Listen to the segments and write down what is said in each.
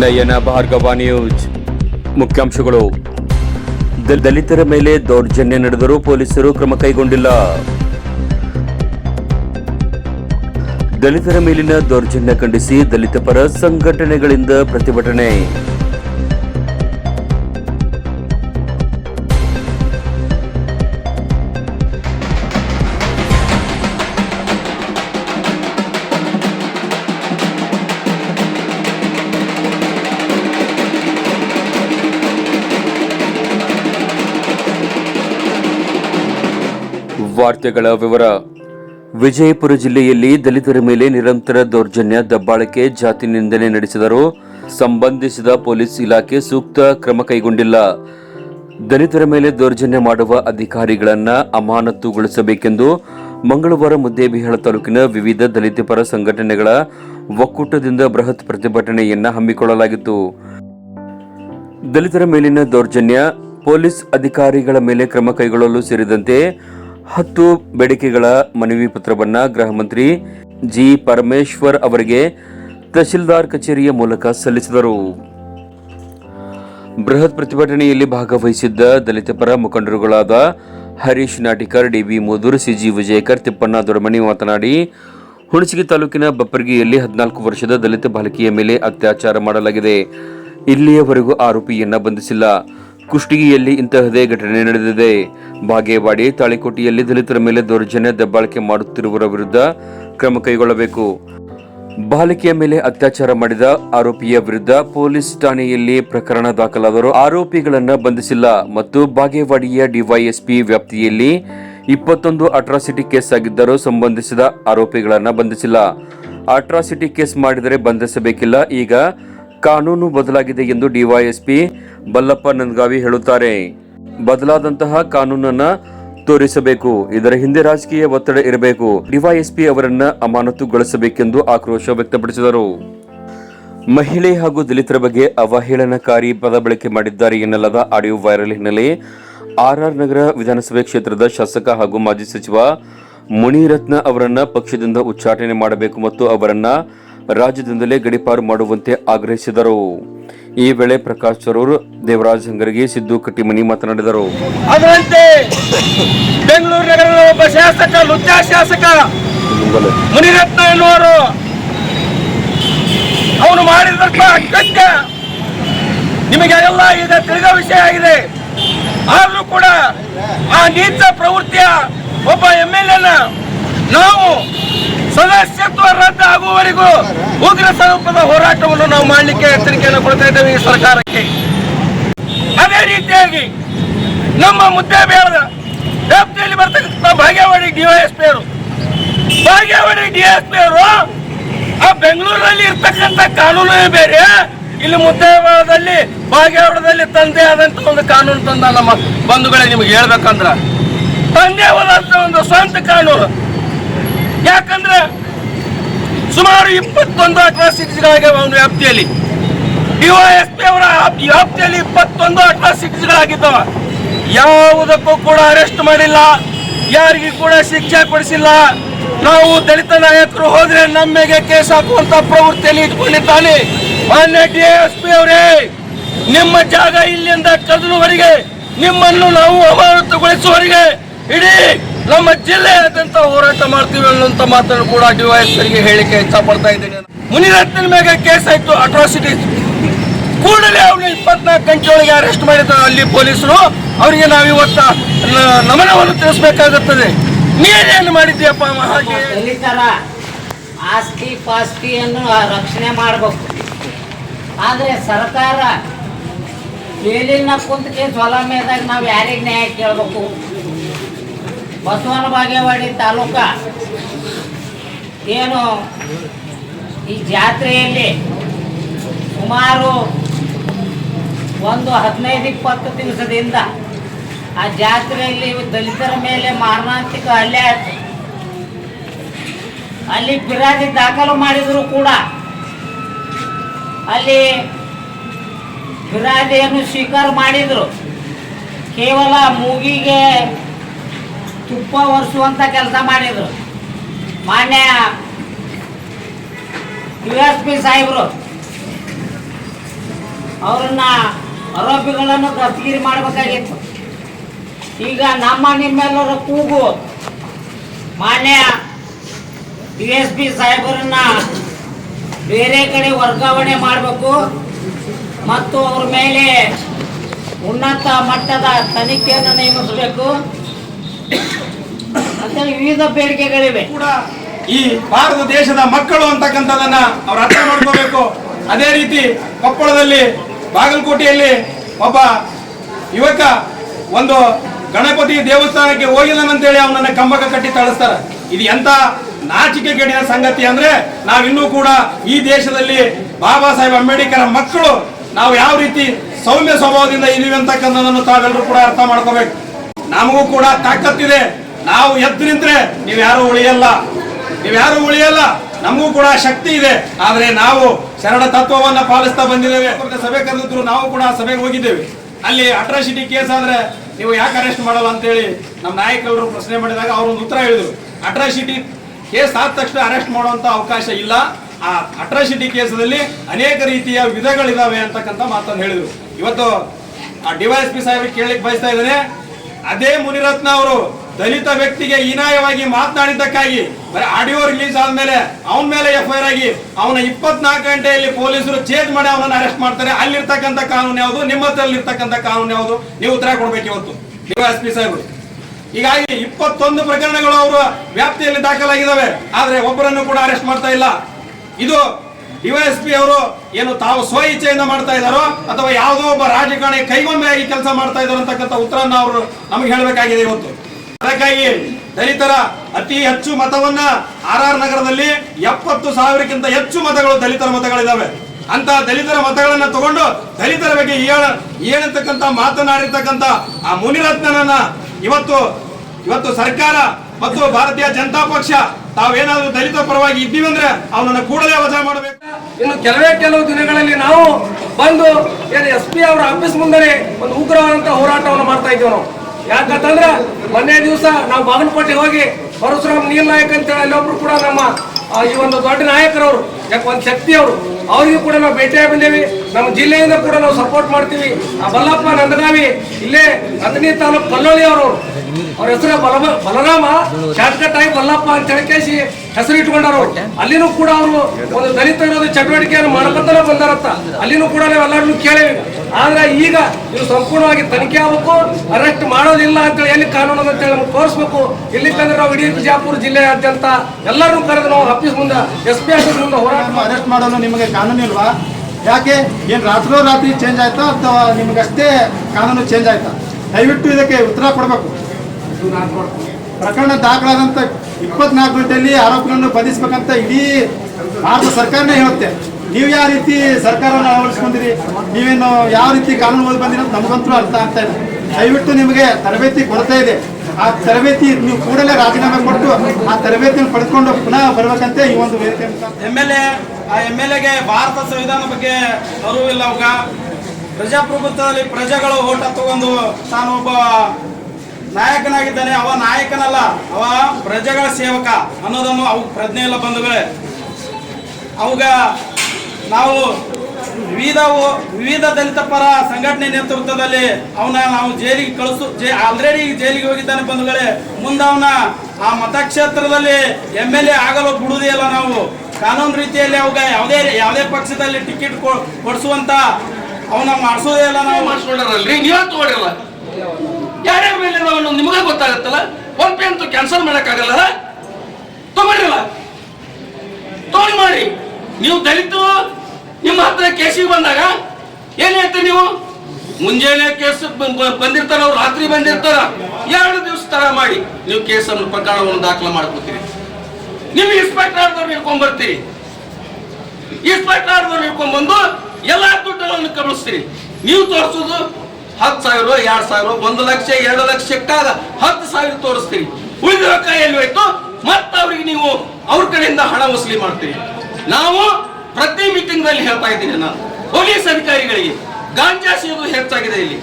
ನಯನ Bhargava news ಮುಖ್ಯಾಂಶಗಳು. ದಲಿತರ ಮೇಲೆ ದೌರ್ಜನ್ಯ ನಡೆದರೂ ಪೊಲೀಸರು ಕ್ರಮ ಕೈಗೊಂಡಿಲ್ಲ. ದಲಿತರ ಮೇಲಿನ ದೌರ್ಜನ್ಯ ಖಂಡಿಸಿ ದಲಿತ ಪರ ಸಂಘಟನೆಗಳಿಂದ ಪ್ರತಿಭಟನೆ. ವಾರ್ತೆಗಳ ವಿವರ. ವಿಜಯಪುರ ಜಿಲ್ಲೆಯಲ್ಲಿ ದಲಿತರ ಮೇಲೆ ನಿರಂತರ ದೌರ್ಜನ್ಯ, ದಬ್ಬಾಳಿಕೆ, ಜಾತಿ ನಿಂದನೆ ನಡೆಸಿದರು ಸಂಬಂಧಿಸಿದ ಪೊಲೀಸ್ ಇಲಾಖೆ ಸೂಕ್ತ ಕ್ರಮ ಕೈಗೊಂಡಿಲ್ಲ. ದಲಿತರ ಮೇಲೆ ದೌರ್ಜನ್ಯ ಮಾಡುವ ಅಧಿಕಾರಿಗಳನ್ನ ಅಮಾನತುಗೊಳಿಸಬೇಕೆಂದು ಮಂಗಳವಾರ ಮುದ್ದೇಬಿಹಾಳ ತಾಲೂಕಿನ ವಿವಿಧ ದಲಿತ ಪರ ಸಂಘಟನೆಗಳ ಒಕ್ಕೂಟದಿಂದ ಬೃಹತ್ ಪ್ರತಿಭಟನೆಯನ್ನ ಹಮ್ಮಿಕೊಳ್ಳಲಾಗಿತ್ತು. ದಲಿತರ ಮೇಲಿನ ದೌರ್ಜನ್ಯ ಪೊಲೀಸ್ ಅಧಿಕಾರಿಗಳ ಮೇಲೆ ಕ್ರಮ ಕೈಗೊಳ್ಳಲು ಸೇರಿದಂತೆ ಹತ್ತು ಬೇಡಿಕೆಗಳ ಮನವಿ ಪತ್ರವನ್ನ ಗೃಹ ಮಂತ್ರಿ ಜಿ ಪರಮೇಶ್ವರ್ ಅವರಿಗೆ ತಹಶೀಲ್ದಾರ್ ಕಚೇರಿಯ ಮೂಲಕ ಸಲ್ಲಿಸಿದರು. ಬೃಹತ್ ಪ್ರತಿಭಟನೆಯಲ್ಲಿ ಭಾಗವಹಿಸಿದ್ದ ದಲಿತ ಪರ ಮುಖಂಡರುಗಳಾದ ಹರೀಶ್ ನಾಟಿಕರ್, ಡಿಬಿ ಮೋದೂರ್, ಸಿಜಿ ವಿಜಯಕರ್, ತಿಪ್ಪಣ್ಣ ದೊರಮಣಿ ಮಾತನಾಡಿ, ಹುಣಸಗಿ ತಾಲೂಕಿನ ಬಪ್ಪರ್ಗಿಯಲ್ಲಿ ಹದಿನಾಲ್ಕು ವರ್ಷದ ದಲಿತ ಬಾಲಕಿಯ ಮೇಲೆ ಅತ್ಯಾಚಾರ ಮಾಡಲಾಗಿದೆ. ಇಲ್ಲಿಯವರೆಗೂ ಆರೋಪಿಯನ್ನ ಬಂಧಿಸಿಲ್ಲ. ಕುಷ್ಟಗಿಯಲ್ಲಿ ಇಂತಹದೇ ಘಟನೆ ನಡೆದಿದೆ. ಬಾಗೇವಾಡಿ, ತಾಳಿಕೋಟೆಯಲ್ಲಿ ದಲಿತರ ಮೇಲೆ ದೌರ್ಜನ್ಯ, ದಬ್ಬಾಳಿಕೆ ಮಾಡುತ್ತಿರುವವರ ವಿರುದ್ಧ ಕ್ರಮ ಕೈಗೊಳ್ಳಬೇಕು. ಬಾಲಿಕೆಯ ಮೇಲೆ ಅತ್ಯಾಚಾರ ಮಾಡಿದ ಆರೋಪಿಯ ವಿರುದ್ಧ ಪೊಲೀಸ್ ಠಾಣೆಯಲ್ಲಿ ಪ್ರಕರಣ ದಾಖಲಾದರೂ ಆರೋಪಿಗಳನ್ನು ಬಂಧಿಸಿಲ್ಲ. ಮತ್ತು ಬಾಗೇವಾಡಿಯ ಡಿವೈಎಸ್ಪಿ ವ್ಯಾಪ್ತಿಯಲ್ಲಿ ಇಪ್ಪತ್ತೊಂದು ಅಟ್ರಾಸಿಟಿ ಕೇಸ್ ಆಗಿದ್ದರೂ ಸಂಬಂಧಿಸಿದ ಆರೋಪಿಗಳನ್ನು ಬಂಧಿಸಿಲ್ಲ. ಅಟ್ರಾಸಿಟಿ ಕೇಸ್ ಮಾಡಿದರೆ ಬಂಧಿಸಬೇಕಿಲ್ಲ. ಈಗ ಕಾನೂನು ಬದಲಾಗಿದೆ ಎಂದು ಡಿವೈಎಸ್ಪಿ ಬಲ್ಲಪ್ಪ ನಂದಗಾವಿ ಹೇಳುತ್ತಾರೆ. ಬದಲಾದಂತಹ ಕಾನೂನನ್ನ ತೋರಿಸಬೇಕು. ಇದರ ಹಿಂದೆ ರಾಜಕೀಯ ಒತ್ತಡ ಇರಬೇಕು. ಡಿವೈಎಸ್ಪಿ ಅವರನ್ನ ಅಮಾನತುಗೊಳಿಸಬೇಕೆಂದು ಆಕ್ರೋಶ ವ್ಯಕ್ತಪಡಿಸಿದರು. ಮಹಿಳೆ ಹಾಗೂ ದಲಿತರ ಬಗ್ಗೆ ಅವಹೇಳನಕಾರಿ ಪದ ಬಳಕೆ ಮಾಡಿದ್ದಾರೆ ಎನ್ನಲಾದ ಆಡಿಯೋ ವೈರಲ್ ಹಿನ್ನೆಲೆ ಆರ್ಆರ್ ನಗರ ವಿಧಾನಸಭೆ ಕ್ಷೇತ್ರದ ಶಾಸಕ ಹಾಗೂ ಮಾಜಿ ಸಚಿವ ಮುನಿರತ್ನ ಅವರನ್ನ ಪಕ್ಷದಿಂದ ಉಚ್ಚಾಟನೆ ಮಾಡಬೇಕು ಮತ್ತು ಅವರನ್ನ ರಾಜ್ಯದಿಂದಲೇ ಗಡಿಪಾರು ಮಾಡುವಂತೆ ಆಗ್ರಹಿಸಿದರು. ಈ ವೇಳೆ ಪ್ರಕಾಶ್ ಸರೂರ್ ದೇವರಾಜ್ ಹಂಗರಿಗೆ, ಸಿದ್ದು ಕಟ್ಟಿಮನಿ ಮಾತನಾಡಿದರು. ಅದರಂತೆ ಬೆಂಗಳೂರು ನಗರದ ಒಬ್ಬ ಶಾಸಕ, ಲುಚ್ಚಾ ಶಾಸಕ ಮುನಿರತ್ನ ಎನ್ನುವರು. ಅವನು ಮಾಡಿದಂತ ಅಕೃತ್ಯ ನಿಮಗೆ ಎಲ್ಲ ಈಗ ತಿಳಿದ ವಿಷಯ ಆಗಿದೆ. ಆದ್ರೂ ಕೂಡ ಆ ನೀಚ ಪ್ರವೃತ್ತಿಯ ಒಬ್ಬ ಎಂ ನಾವು ಸದಸ್ಯತ್ವ ರದ್ದ ಆಗುವವರೆಗೂ ಉಗ್ರ ಸ್ವರೂಪದ ಹೋರಾಟವನ್ನು ನಾವು ಮಾಡಲಿಕ್ಕೆ ಎಚ್ಚರಿಕೆಯನ್ನು ಕೊಡ್ತಾ ಇದ್ದೇವೆ ಈ ಸರ್ಕಾರಕ್ಕೆ. ಅದೇ ರೀತಿಯಾಗಿ ನಮ್ಮ ಮುದ್ದೆ ಬೇಳದ ವ್ಯಾಪ್ತಿಯಲ್ಲಿ ಬರ್ತಕ್ಕಂಥ ಭಾಗ್ಯವಾಡಿ ಡಿವೈಎಸ್ಪಿ ಅವರು ಭಾಗ್ಯವಾಡಿ ಡಿಎಸ್ಪಿ ಅವರು ಆ ಬೆಂಗಳೂರಲ್ಲಿ ಇರ್ತಕ್ಕಂಥ ಕಾನೂನು ಬೇರೆ, ಇಲ್ಲಿ ಮುದ್ದೇವಾಡದಲ್ಲಿ ಭಾಗ್ಯವಾಡದಲ್ಲಿ ತಂದೆ ಆದಂತ ಒಂದು ಕಾನೂನು ತಂದ ನಮ್ಮ ಬಂಧುಗಳೇ ನಿಮಗೆ ಹೇಳ್ಬೇಕಂದ್ರ, ತಂದೆ ಹೋದಂತ ಒಂದು ಸ್ವಂತ ಕಾನೂನು. ಯಾಕಂದ್ರೆ ಸುಮಾರು ಇಪ್ಪತ್ತೊಂದು ಅಟ್ರಾಸಿಟೀಸ್ಗಳಾಗ್ಯಾವ ಅವನ ವ್ಯಾಪ್ತಿಯಲ್ಲಿ. ಡಿವೈಎಸ್ಪಿ ಅವರ ವ್ಯಾಪ್ತಿಯಲ್ಲಿ ಇಪ್ಪತ್ತೊಂದು ಅಟ್ರಾಸಿಟೀಸ್ಗಳಾಗಿದ್ದವ ಯಾವುದಕ್ಕೂ ಕೂಡ ಅರೆಸ್ಟ್ ಮಾಡಿಲ್ಲ. ಯಾರಿಗೂ ಕೂಡ ಶಿಕ್ಷೆ ಕೊಡಿಸಿಲ್ಲ. ನಾವು ದಲಿತ ನಾಯಕರು ಹೋದ್ರೆ ನಮ್ಮೆಗೆ ಕೇಸ್ ಹಾಕುವಂತ ಪ್ರವೃತ್ತಿಯಲ್ಲಿ ಇಟ್ಕೊಂಡಿದ್ದಾನೆ. ಮಾನ್ಯ ಡಿ ಎಸ್ ಪಿ ಅವರೇ, ನಿಮ್ಮ ಜಾಗ ಇಲ್ಲಿಂದ ಕದಲುವರೆಗೆ ನಿಮ್ಮನ್ನು ನಾವು ಅಮಾನತುಗೊಳಿಸುವವರೆಗೆ, ಇಡೀ ನಮ್ಮ ಜಿಲ್ಲೆಯಾದ್ಯಂತ ಹೋರಾಟ ಮಾಡ್ತೀವಿ ಅನ್ನುವಂತ ಮಾತನ್ನು ಕೂಡ ಡಿವೈಎಸ್ ಅವರಿಗೆ ಹೇಳಿಕೆ ಇಷ್ಟಪಡ್ತಾ ಇದ್ದೇನೆ. ಮುನಿರತ್ನ ಮೇಲೆ ಕೇಸ್ ಆಯ್ತು ಅಟ್ರಾಸಿಟೀಸ್ ಕೂಡಲೇ ಅವನು ಇಪ್ಪತ್ನಾಲ್ಕು ಗಂಟೆ ಒಳಗೆ ಅರೆಸ್ಟ್ ಮಾಡಿದ್ರು ಅಲ್ಲಿ ಪೊಲೀಸರು. ಅವರಿಗೆ ನಾವು ಇವತ್ತ ನಮನವನ್ನು ತಿಳಿಸ್ಬೇಕಾಗುತ್ತದೆ. ನೀನೇನು ಮಾಡಿದ್ಯಪ್ಪ ದಲಿತರ ಆಸ್ತಿ ಪಾಸ್ತಿಯನ್ನು ರಕ್ಷಣೆ ಮಾಡಬೇಕು. ಆದರೆ ಸರ್ಕಾರ ಜೈಲಿನ ಕುಂತಕ್ಕೆ ಹೊಲ ಮೇದಾಗ ನಾವು ಯಾರಿಗೆ ನ್ಯಾಯ ಕೇಳಬೇಕು? ಬಸವನ ಬಾಗೇವಾಡಿ ತಾಲೂಕ. ಏನು ಈ ಜಾತ್ರೆಯಲ್ಲಿ ಸುಮಾರು ಒಂದು ಹದಿನೈದು ಇಪ್ಪತ್ತು ದಿವಸದಿಂದ ಆ ಜಾತ್ರೆಯಲ್ಲಿ ದಲಿತರ ಮೇಲೆ ಮಾರಣಾಂತಿಕ ಹಲ್ಲೆ ಆಯ್ತು. ಅಲ್ಲಿ ಫಿರ್ಯಾದಿ ದಾಖಲು ಮಾಡಿದರೂ ಕೂಡ. ಅಲ್ಲಿ ಫಿರ್ಯಾದಿಯನ್ನು ಸ್ವೀಕಾರ ಮಾಡಿದರು. ಕೇವಲ ಮೂಗಿಗೆ ತುಪ್ಪ ಒರೆಸುವಂತ ಕೆಲಸ ಮಾಡಿದ್ರು. ಮಾನ್ಯ ಯು ಎಸ್ ಪಿ ಸಾಹೇಬರು, ಅವ್ರನ್ನ ಆರೋಪಿಗಳನ್ನು ದಸ್ತಗಿರಿ ಮಾಡಬೇಕಾಗಿತ್ತು. ಈಗ ನಮ್ಮ ನಿಮ್ಮೆಲ್ಲರ ಕೂಗು ಮಾನ್ಯ ಯು ಎಸ್ ಪಿ ಸಾಹೇಬರನ್ನ ಬೇರೆ ಕಡೆ ವರ್ಗಾವಣೆ ಮಾಡಬೇಕು ಮತ್ತು ಅವ್ರ ಮೇಲೆ ಉನ್ನತ ಮಟ್ಟದ ತನಿಖೆಯನ್ನು ನೇಮಿಸಬೇಕು. ವಿವಿಧ ಬೇಡಿಕೆಗಳಿವೆ. ಕೂಡ ಈ ಭಾರತ ದೇಶದ ಮಕ್ಕಳು ಅಂತಕ್ಕಂಥದನ್ನ ಅವ್ರು ಅರ್ಥ ಮಾಡ್ಕೋಬೇಕು ಅದೇ ರೀತಿ ಕೊಪ್ಪಳದಲ್ಲಿ, ಬಾಗಲಕೋಟೆಯಲ್ಲಿ ಒಬ್ಬ ಯುವಕ ಒಂದು ಗಣಪತಿ ದೇವಸ್ಥಾನಕ್ಕೆ ಹೋಗಿಲ್ಲನಂತೇಳಿ ಅವನನ್ನ ಕಂಬಕ ಕಟ್ಟಿ ತಳಿಸ್ತಾರೆ. ಇದು ಎಂತ ನಾಚಿಕೆ ಗೇಡಿನ ಸಂಗತಿ ಅಂದ್ರೆ ನಾವಿನ್ನೂ ಕೂಡ ಈ ದೇಶದಲ್ಲಿ ಬಾಬಾ ಸಾಹೇಬ್ ಅಂಬೇಡ್ಕರ್ ಮಕ್ಕಳು ನಾವು ಯಾವ ರೀತಿ ಸೌಮ್ಯ ಸ್ವಭಾವದಿಂದ ಇದೀವಿ ಅಂತಕ್ಕಂಥದ್ದನ್ನು ತಾವೆಲ್ಲರೂ ಕೂಡ ಅರ್ಥ ಮಾಡ್ಕೋಬೇಕು. ನಮಗೂ ಕೂಡ ತಾಕತ್ತಿದೆ. ನಾವು ಎದ್ದು ನಿಂತ್ರೆ ನೀವು ಯಾರು ಉಳಿಯಲ್ಲ. ನೀವು ಯಾರು ಉಳಿಯಲ್ಲ. ನಮಗೂ ಕೂಡ ಶಕ್ತಿ ಇದೆ. ಆದರೆ ನಾವು ಶರಣ ತತ್ವವನ್ನ ಪಾಲಿಸ್ತಾ ಬಂದಿದ್ದೇವೆ. ಸಭೆ ಕರೆದಿದ್ರು ನಾವು ಕೂಡ ಸಭೆಗೆ ಹೋಗಿದ್ದೇವೆ. ಅಲ್ಲಿ ಅಟ್ರಾಸಿಟಿ ಕೇಸ್ ಆದ್ರೆ ನೀವು ಯಾಕೆ ಅರೆಸ್ಟ್ ಮಾಡಲ್ಲ ಅಂತೇಳಿ ನಮ್ಮ ನಾಯಕರು ಪ್ರಶ್ನೆ ಮಾಡಿದಾಗ ಅವರು ಒಂದು ಉತ್ತರ ಹೇಳಿದ್ರು. ಅಟ್ರಾಸಿಟಿ ಕೇಸ್ ಆದ ತಕ್ಷಣ ಅರೆಸ್ಟ್ ಮಾಡುವಂತ ಅವಕಾಶ ಇಲ್ಲ. ಆ ಅಟ್ರಾಸಿಟಿ ಕೇಸಲ್ಲಿ ಅನೇಕ ರೀತಿಯ ವಿಧಗಳಿದಾವೆ ಅಂತಕ್ಕಂಥ ಮಾತನ್ನು ಹೇಳಿದರು. ಇವತ್ತು ಆ ಡಿವೈಎಸ್ಪಿ ಸಾಹೇಬ್ ಕೇಳಲಿಕ್ಕೆ ಬಯಸ್ತಾ ಇದ್ದೇನೆ. ಅದೇ ಮುನಿರತ್ನ ಅವರು ದಲಿತ ವ್ಯಕ್ತಿಗೆ ಹೀನಾಯವಾಗಿ ಮಾತನಾಡಿದ್ದಕ್ಕಾಗಿ, ಬರೀ ಆಡಿಯೋ ರಿಲೀಸ್ ಆದ್ಮೇಲೆ ಅವನ ಮೇಲೆ ಎಫ್ ಐ ಆಗಿ ಅವನ ಇಪ್ಪತ್ನಾಲ್ಕು ಗಂಟೆಯಲ್ಲಿ ಪೊಲೀಸರು ಚೇಂಜ್ ಮಾಡಿ ಅವನನ್ನು ಅರೆಸ್ಟ್ ಮಾಡ್ತಾರೆ. ಅಲ್ಲಿರ್ತಕ್ಕಂಥ ಕಾನೂನು ಯಾವುದು? ನಿಮ್ಮ ಹತ್ರಲ್ಲಿರ್ತಕ್ಕಂಥ ಕಾನೂನು ಯಾವುದು? ನೀವು ಉತ್ತರ ಕೊಡ್ಬೇಕು ಇವತ್ತು. ಎಸ್ ಪಿ ಸಾಹೇಬರು. ಹೀಗಾಗಿ ಇಪ್ಪತ್ತೊಂದು ಪ್ರಕರಣಗಳು ಅವರು ವ್ಯಾಪ್ತಿಯಲ್ಲಿ ದಾಖಲಾಗಿದ್ದಾವೆ. ಆದರೆ ಒಬ್ಬರನ್ನು ಕೂಡ ಅರೆಸ್ಟ್ ಮಾಡ್ತಾ ಇಲ್ಲ. ಇದು ಡಿವೈಎಸ್ಪಿ ಅವರು ಏನು ತಾವು ಸ್ವ ಇಚ್ಛೆಯಿಂದ ಮಾಡ್ತಾ ಇದ್ದಾರೋ ಅಥವಾ ಯಾವುದೋ ಒಬ್ಬ ರಾಜಕಾರಣಿ ಕೈಗೊಂಬೆಯಾಗಿ ಕೆಲಸ ಮಾಡ್ತಾ ಇದ್ದಾರೆ ಅಂತಕ್ಕಂಥ ಉತ್ತರನ್ನ ಅವರು ನಮಗೆ ಹೇಳಬೇಕಾಗಿದೆ ಇವತ್ತು. ಅದಕ್ಕಾಗಿ ದಲಿತರ ಅತಿ ಹೆಚ್ಚು ಮತವನ್ನ ಆರ್ ಆರ್ ನಗರದಲ್ಲಿ ಎಪ್ಪತ್ತು ಸಾವಿರಕ್ಕಿಂತ ಹೆಚ್ಚು ಮತಗಳು ದಲಿತರ ಮತಗಳಿದಾವೆ ಅಂತ ದಲಿತರ ಮತಗಳನ್ನ ತಗೊಂಡು ದಲಿತರ ಬಗ್ಗೆ ಏನು ಏನಂತಕ್ಕಂಥ ಮಾತನಾಡಿರ್ತಕ್ಕಂಥ ಆ ಮುನಿರತ್ನನನ್ನ ಇವತ್ತು ಇವತ್ತು ಸರ್ಕಾರ ಮತ್ತು ಭಾರತೀಯ ಜನತಾ ಪಕ್ಷ, ತಾವೇನಾದ್ರೂ ದಲಿತ ಪರವಾಗಿ ಇದ್ದೀವಿ ಅಂದ್ರೆ ಅವನನ್ನ ಕೂಡಲೇ ವಜಾ ಮಾಡಬೇಕು. ಇನ್ನು ಕೆಲವೇ ಕೆಲವು ದಿನಗಳಲ್ಲಿ ನಾವು ಬಂದು ಏನು ಎಸ್ ಪಿ ಅವರ ಆಫೀಸ್ ಮುಂದೆ ಒಂದು ಉಗ್ರವಾದಂತ ಹೋರಾಟವನ್ನು ಮಾಡ್ತಾ ಇದ್ದೇವೆ ಯಾಕಂತಂದ್ರೆ ಮೊನ್ನೆ ದಿವಸ ನಾವು ಬಾಗಲಕೋಟೆ ಹೋಗಿ ಪರಶುರಾಮ್ ನೀಲ್ ನಾಯಕ್ ಅಂತ ಹೇಳಿ ಅಲ್ಲೊಬ್ರು ಕೂಡ ನಮ್ಮ ಈ ಒಂದು ದೊಡ್ಡ ನಾಯಕರವರು, ಯಾಕೆ ಒಂದು ಶಕ್ತಿ ಅವರು. ಅವರಿಗೂ ಕೂಡ ನಾವು ಭೇಟಿಯಾಗಿ ಬಂದೇವಿ ನಮ್ಮ ಜಿಲ್ಲೆಯಿಂದ ಕೂಡ ನಾವು ಸಪೋರ್ಟ್ ಮಾಡ್ತೀವಿ. ಆ ಬಲ್ಲಪ್ಪ ನಂದಗಾವಿ, ಇಲ್ಲೇ ನಂದಿನಿ ತಾಲೂಕು ಕಲ್ಲೋಳಿ ಅವರು. ಅವ್ರ ಹೆಸರು ಬಲ ಬಲರಾಮ ಶಾರ್ಟ್ಕಟ್ ಆಗಿ ಬಲ್ಲಪ್ಪ ಅಂತ ಹೇಳಿ ಹೆಸರು ಇಟ್ಕೊಂಡಾರು ಅಲ್ಲಿನೂ ಕೂಡ ಅವರು ಒಂದು ದಲಿತ ಇರೋದು ಚಟುವಟಿಕೆಯನ್ನು ಮಾಡ್ಕೊತಾನೆ ಬಂದಾರತ್ತ. ಅಲ್ಲಿನೂ ಕೂಡ ನಾವು ಎಲ್ಲರನ್ನೂ ಕೇಳೇವಿ. ಆದ್ರೆ ಈಗ ನೀವು ಸಂಪೂರ್ಣವಾಗಿ ತನಿಖೆ ಆಗಬೇಕು ಅರೆಸ್ಟ್ ಮಾಡೋದಿಲ್ಲ ಅಂತೇಳಿ ಎಲ್ಲಿ ಕಾನೂನು ಅಂತ ಹೇಳಿ ನಮ್ಗೆ ತೋರಿಸ್ಬೇಕು. ಇಲ್ಲಿ ಕಂದ್ರೆ ನಾವು ಇಡೀ ಬಿಜಾಪುರ ಜಿಲ್ಲೆಯಾದ್ಯಂತ ಎಲ್ಲರೂ ಕರೆದು ನಾವು ಆಫೀಸ್ ಮುಂದೆ, ಎಸ್ ಪಿ ಆಫೀಸ್ ಮುಂದೆ ಹೋರಾಟ ಅರೆಸ್ಟ್ ಮಾಡಲು ನಿಮಗೆ ಕಾನೂನು ಇಲ್ವಾ? ಯಾಕೆ? ಏನು ರಾತ್ರೋ ರಾತ್ರಿ ಚೇಂಜ್ ಆಯ್ತಾ ಅಥವಾ ನಿಮಗಷ್ಟೇ ಕಾನೂನು ಚೇಂಜ್ ಆಯ್ತಾ? ದಯವಿಟ್ಟು ಇದಕ್ಕೆ ಉತ್ತರ ಕೊಡಬೇಕು. ಪ್ರಕರಣ ದಾಖಲಾದಂಥ ಇಪ್ಪತ್ನಾಲ್ಕು ಗಂಟೆಯಲ್ಲಿ ಆರೋಪಿಗಳನ್ನು ಬಂಧಿಸ್ಬೇಕಂತ ಇಡೀ ಭಾರತ ಸರ್ಕಾರನೇ ಹೇಳುತ್ತೆ. ನೀವು ಯಾವ ರೀತಿ ಸರ್ಕಾರವನ್ನು ಅಳವಡಿಸ್ಕೊಂಡಿರಿ? ನೀವೇನು ಯಾವ ರೀತಿ ಕಾನೂನು ಓದಿ ಬಂದಿರೋ ನಮಗಂತೂ ಅರ್ಥ ಆಗ್ತಾ ಇದೆ ದಯವಿಟ್ಟು ನಿಮಗೆ ತರಬೇತಿ ಕೊಡ್ತಾ ಇದೆ. ಆ ತರಬೇತಿ ನೀವು ಕೂಡಲೇ ರಾಜೀನಾಮೆ ಕೊಟ್ಟು ಆ ತರಬೇತಿಯನ್ನು ಪಡೆದುಕೊಂಡು ಪುನಃ ಬರಬೇಕಂತೆ ಈ ಒಂದು ವೇದಿಕೆ ಎಂ ಎಲ್ ಎ, ಆ ಎಂ ಎಲ್ ಎಗೆ ಭಾರತ ಸಂವಿಧಾನ ಬಗ್ಗೆ ಅರಿವಿಲ್ಲ ಅವಾಗ. ಪ್ರಜಾಪ್ರಭುತ್ವದಲ್ಲಿ ಪ್ರಜೆಗಳು ಓಟ ತಗೊಂಡು ತಾನು ಒಬ್ಬ ನಾಯಕನಾಗಿದ್ದಾನೆ. ಅವ ನಾಯಕನಲ್ಲ. ಅವ ಪ್ರಜೆಗಳ ಸೇವಕ ಅನ್ನೋದನ್ನು ಅವು ಪ್ರಜ್ಞೆ ಇಲ್ಲ ಬಂಧುಗಳೇ ಅವಾಗ ನಾವು ವಿವಿಧ ವಿವಿಧ ದಲಿತ ಪರ ಸಂಘಟನೆ ನೇತೃತ್ವದಲ್ಲಿ ಅವನ ನಾವು ಜೈಲಿಗೆ ಕಳಿಸು ಜೇ ಆಲ್ರೆಡಿ ಜೈಲಿಗೆ ಹೋಗಿದ್ದಾನೆ ಬಂಧುಗಳೇ. ಮುಂದೆ ಅವನ ಆ ಮತಕ್ಷೇತ್ರದಲ್ಲಿ ಎಂ ಎಲ್ ಎ ಆಗಲು ಬಿಡುವುದೇ ಇಲ್ಲ ನಾವು. ಕಾನೂನು ರೀತಿಯಲ್ಲಿ ಅವಾಗ ಯಾವುದೇ ಯಾವುದೇ ಪಕ್ಷದಲ್ಲಿ ಟಿಕೆಟ್ ಕೊಡಿಸುವಂತ ಅವನ ಮಾಡಿಸೋದೇ ಇಲ್ಲ ನಾವು. ಮಾಡಿಸ್ಕೊಂಡ್ರಲ್ರಿ ಮೇಲೆ ನಿಮಗೆ ಗೊತ್ತಾಗತ್ತಲ್ಲ? ಫೋನ್ ಪೇ ಅಂತೂ ಕ್ಯಾನ್ಸಲ್ ಮಾಡೋಕ್ಕಾಗಲ್ಲ? ತಗೊಂಡಿರಲ್ಲ ತಗೊಂಡ್ ಮಾಡಿ. ನೀವು ದಲಿತು ನಿಮ್ಮ ಹತ್ರ ಕೇಸಿಗೆ ಬಂದಾಗ ಏನ್ ಹೇಳ್ತೀರಿ ನೀವು? ಮುಂಜಾನೆ ಕೇಸ್ ಬಂದಿರ್ತಾರ, ಅವ್ರು ರಾತ್ರಿ ಬಂದಿರ್ತಾರ. ಎರಡು ದಿವಸ ತರ ಮಾಡಿ ನೀವು ಕೇಸನ್ನು ಪ್ರಕರಣವನ್ನು ದಾಖಲೆ ಮಾಡ್ಕೊತೀರಿ. ನೀವು ಇನ್ಸ್ಪೆಕ್ಟರ್ ಹಿಡ್ಕೊಂಡ್ ಬರ್ತೀರಿ ಇನ್ಸ್ಪೆಕ್ಟರ್ ಹಿಡ್ಕೊಂಡ್ ಬಂದು ಎಲ್ಲಾ ದುಡ್ಡುಗಳನ್ನು ಕಳಿಸ್ತೀರಿ ನೀವು ತೋರಿಸೋದು ಹತ್ತು ಸಾವಿರ, ಎರಡ್ ಸಾವಿರ, ಒಂದು ಲಕ್ಷ, ಎರಡು ಲಕ್ಷಕ್ಕಾಗ ಹತ್ತು ಸಾವಿರ ತೋರಿಸ್ತೀರಿ. ಉಳಿದ ರೊಕ್ಕ ಎಲ್ಲಿ ಹೋಯ್ತು? ಮತ್ತೆ ಅವ್ರಿಗೆ ನೀವು ಅವ್ರ ಕಡೆಯಿಂದ ಹಣ ವಸೂಲಿ ಮಾಡ್ತೀರಿ. ನಾವು ಪ್ರತಿ ಮೀಟಿಂಗ್ನಲ್ಲಿ ಹೇಳ್ತಾ ಇದ್ದೀನಿ ನಾನು. ಪೊಲೀಸ್ ಅಧಿಕಾರಿಗಳಿಗೆ ಗಾಂಜಾ ಸೇದು ಹೆಚ್ಚಾಗಿದೆ ಇಲ್ಲಿ.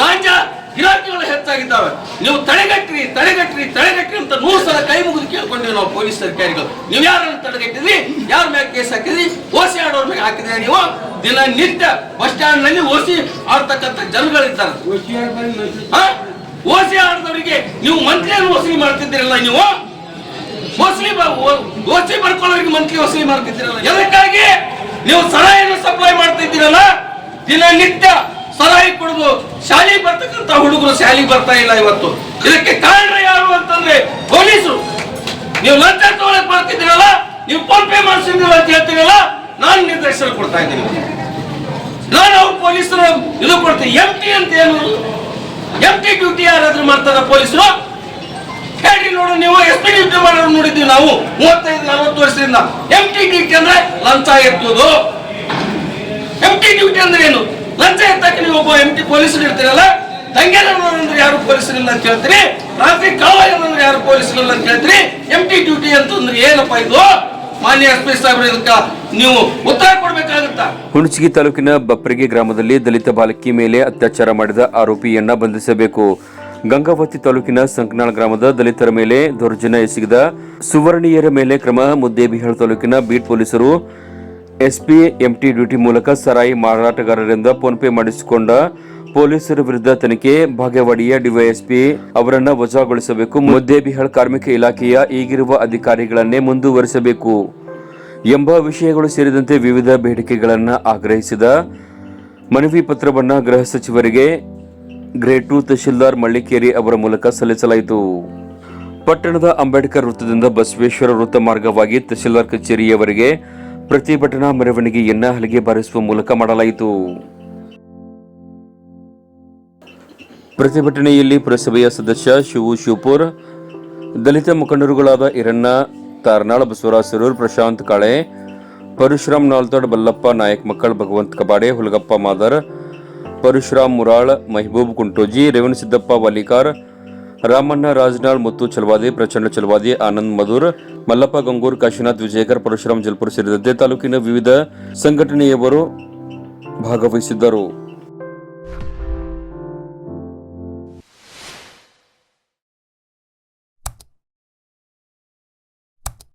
ಗಾಂಜಾ ಗಿರಾಕಿಗಳು ಹೆಚ್ಚಾಗಿದೆ ಹೆಚ್ಚಾಗಿದ್ದಾವೆ. ನೀವು ತಡೆಗಟ್ಟ್ರಿ ತಡೆಗಟ್ಟ್ರಿ ತಡೆಗಟ್ಟ್ರಿ ಅಂತ ನೂರು ಸಲ ಕೈ ಮುಗಿದು ಕೇಳ್ಕೊಂಡಿವಿ ನಾವು ಪೊಲೀಸ್ ಅಧಿಕಾರಿಗಳು. ನೀವು ಯಾರನ್ನು ತಡೆಗಟ್ಟಿದ್ರಿ? ಯಾರ ಮೇಲೆ ಕೇಸ್ ಹಾಕಿದ್ರಿ? ಓಸಿ ಆಡೋರ್ ಮೇಲೆ ಹಾಕಿದ್ರಿ ನೀವು? ದಿನ ನಿತ್ಯ ಬಸ್ ಸ್ಟ್ಯಾಂಡ್ನಲ್ಲಿ ಓಸಿ ಆಡ್ತಕ್ಕಂಥ ಜನಗಳಿದ್ದಾರೆ? ಓಸಿ ಆಡದವರಿಗೆ ನೀವು ಮಂತ್ರಿಯನ್ನು ವಸೂಲಿ ಮಾಡ್ತಿದ್ದೀರಲ್ಲ ನೀವು? ವಸೂಲಿ ಓಸಿ ಬರ್ಕೊಳ್ಳೋರಿಗೆ ಮಂತ್ಲಿ ವಸೂಲಿ ಮಾಡ್ತಿದ್ದೀರಲ್ಲ. ಎದಕ್ಕಾಗಿ? ನೀವು ಸಲಹೆಯನ್ನು ಸಪ್ಲೈ ಮಾಡ್ತಾ ಇದ್ದೀರಲ್ಲ ದಿನನಿತ್ಯ ಸಲಹೆ ಕುಡಿದು ಶಾಲೆಗೆ ಬರ್ತಕ್ಕಂತ ಹುಡುಗರು ಶಾಲೆಗೆ ಬರ್ತಾ ಇಲ್ಲ ಇವತ್ತು. ಇದಕ್ಕೆ ಕಾರಣ ಯಾರು ಅಂತಂದ್ರೆ ಪೊಲೀಸರು. ನೀವು ಲಂಚ ತಗೊಳಕ್ ಬರ್ತಿದ್ದೀರಲ್ಲ, ನೀವು ಫೋನ್ ಪೇ ಮಾಡಿಸಿದ್ರಲ್ಲ ಅಂತ ಹೇಳ್ತೀರಲ್ಲ, ನಾನು ನಿರ್ದೇಶನ ಕೊಡ್ತಾ ಇದ್ದೀನಿ. ನಾನು ಅವ್ರು ಪೊಲೀಸರು, ಇದು ಕೊಡ್ತೀನಿ. ಎಂ ಟಿ ಅಂತ ಏನು? ಎಂ ಟಿ ಡ್ಯೂಟಿ ಯಾರಾದ್ರೂ ಮಾಡ್ತಾರ ಪೊಲೀಸರು? ಹೇಳ್ರಿ ನೋಡು, ನೀವು ಎಸ್ ಪಿ ಡ್ಯೂಟಿ ಮಾಡೋರು ನೋಡಿದ್ವಿ ನಾವು. ಮೂವತ್ತೈದು, ನಲವತ್ತು ವರ್ಷದಿಂದ. ಎಂ ಟಿ ಡ್ಯೂಟಿ ಅಂದ್ರೆ ಲಂಚ ಎತ್ತುವುದು. ಎಂ ಟಿ ಡ್ಯೂಟಿ ಅಂದ್ರೆ ಏನು? ಲಂಚ ಎತ್ತಕ್ಕೆ ನೀವು ಒಬ್ಬ ಎಂ ಟಿ ಪೊಲೀಸರು ಇರ್ತೀರಲ್ಲ? ಅಂದ್ರೆ ಯಾರು ಪೊಲೀಸರಿಲ್ಲ ಅಂತ ಹೇಳ್ತೀರಿ ರಾತ್ರಿ ಕಾವಲಿನಂದ್ರೆ ಯಾರು ಪೊಲೀಸರಿಲ್ಲ ಅಂತ ಹೇಳ್ತೀರಿ ಎಂ ಟಿ ಡ್ಯೂಟಿ ಅಂತಂದ್ರೆ ಏನಪ್ಪ ಇದು? ಮಾನ್ಯ ಎಸ್ ಪಿ ನೀವು ಉತ್ತರ ಕೊಡಬೇಕಾಗುತ್ತಾ? ಹುಣಸಗಿ ತಾಲೂಕಿನ ಬಪ್ಪರಿಗೆ ಗ್ರಾಮದಲ್ಲಿ ದಲಿತ ಬಾಲಕಿ ಮೇಲೆ ಅತ್ಯಾಚಾರ ಮಾಡಿದ ಆರೋಪಿಯನ್ನ ಬಂಧಿಸಬೇಕು. ಗಂಗಾವತಿ ತಾಲೂಕಿನ ಸಂಕನಾಳ್ ಗ್ರಾಮದ ದಲಿತರ ಮೇಲೆ ದೌರ್ಜನ್ಯ ಎಸಗಿದ ಸುವರ್ಣೀಯರ ಮೇಲೆ ಕ್ರಮ ಮುದ್ದೇಬಿಹಾಳ್ ತಾಲೂಕಿನ ಬೀಟ್ ಪೊಲೀಸರು ಎಸ್ಪಿ ಎಂಟಿ ಡ್ಯೂಟಿ ಮೂಲಕ ಸರಾಯಿ ಮಾರಾಟಗಾರರಿಂದ ಫೋನ್ ಪೇ ಮಾಡಿಸಿಕೊಂಡ ಪೊಲೀಸರ ವಿರುದ್ಧ ತನಿಖೆ ಭಾಗ್ಯವಾಡಿಯ ಡಿವೈಎಸ್ಪಿ ಅವರನ್ನು ವಜಾಗೊಳಿಸಬೇಕು. ಮುದ್ದೇಬಿಹಾಳ್ ಕಾರ್ಮಿಕ ಇಲಾಖೆಯ ಈಗಿರುವ ಅಧಿಕಾರಿಗಳನ್ನೇ ಮುಂದುವರಿಸಬೇಕು ಎಂಬ ವಿಷಯಗಳು ಸೇರಿದಂತೆ ವಿವಿಧ ಬೇಡಿಕೆಗಳನ್ನು ಆಗ್ರಹಿಸಿದ ಮನವಿ ಪತ್ರವನ್ನು ಗೃಹ ಸಚಿವರಿಗೆ ಗ್ರೇಡ್ ಟು ತಹಶೀಲ್ದಾರ್ ಮಳ್ಳಿಕೇರಿ ಅವರ ಮೂಲಕ ಸಲ್ಲಿಸಲಾಯಿತು. ಪಟ್ಟಣದ ಅಂಬೇಡ್ಕರ್ ವೃತ್ತದಿಂದ ಬಸವೇಶ್ವರ ವೃತ್ತ ಮಾರ್ಗವಾಗಿ ತಹಶೀಲ್ದಾರ್ ಕಚೇರಿಯವರಿಗೆ ಪ್ರತಿಭಟನಾ ಮೆರವಣಿಗೆಯನ್ನ ಹಲಿಗೆ ಬಾರಿಸುವ ಮೂಲಕ ಮಾಡಲಾಯಿತು. ಪ್ರತಿಭಟನೆಯಲ್ಲಿ ಪುರಸಭೆಯ ಸದಸ್ಯ ಶಿವು ಶಿವಪುರ್, ದಲಿತ ಮುಖಂಡರುಗಳಾದ ಇರಣ್ಣ ತಾರ್ನಾಳ್ ಬಸವರಾಜ್ ಸರೂರ್, ಪ್ರಶಾಂತ್ ಕಾಳೆ, ಪರಶುರಾಮ್ ನಾಲ್ತಾಡ್, ಬಲ್ಲಪ್ಪ ನಾಯಕ್ ಮಕ್ಕಳ್, ಭಗವಂತ್ ಕಬಾಡೆ, ಹುಲಗಪ್ಪ ಮಾದರ್ ಪರಶುರಾಮ್ ಮುರಾಳ್, ಮೆಹಬೂಬ್ ಕುಂಟೋಜಿ ರೇವಣ ಸಿದ್ದಪ್ಪ ವಾಲಿಕಾರ್ ರಾಮಣ್ಣ ರಾಜನಾಳ್ ಮುತ್ತು ಚಲವಾದಿ, ಪ್ರಚಂಡ ಚಲವಾದಿ ಆನಂದ್ ಮಧುರ್, ಮಲ್ಲಪ್ಪ ಗಂಗೂರ್, ಕಾಶಿನಾಥ್ ವಿಜಯಕರ್ ಪರಶುರಾಮ್ ಜಲ್ಪುರ್ ಸೇರಿದಂತೆ ತಾಲೂಕಿನ ವಿವಿಧ ಸಂಘಟನೆಯವರು ಭಾಗವಹಿಸಿದ್ದರು.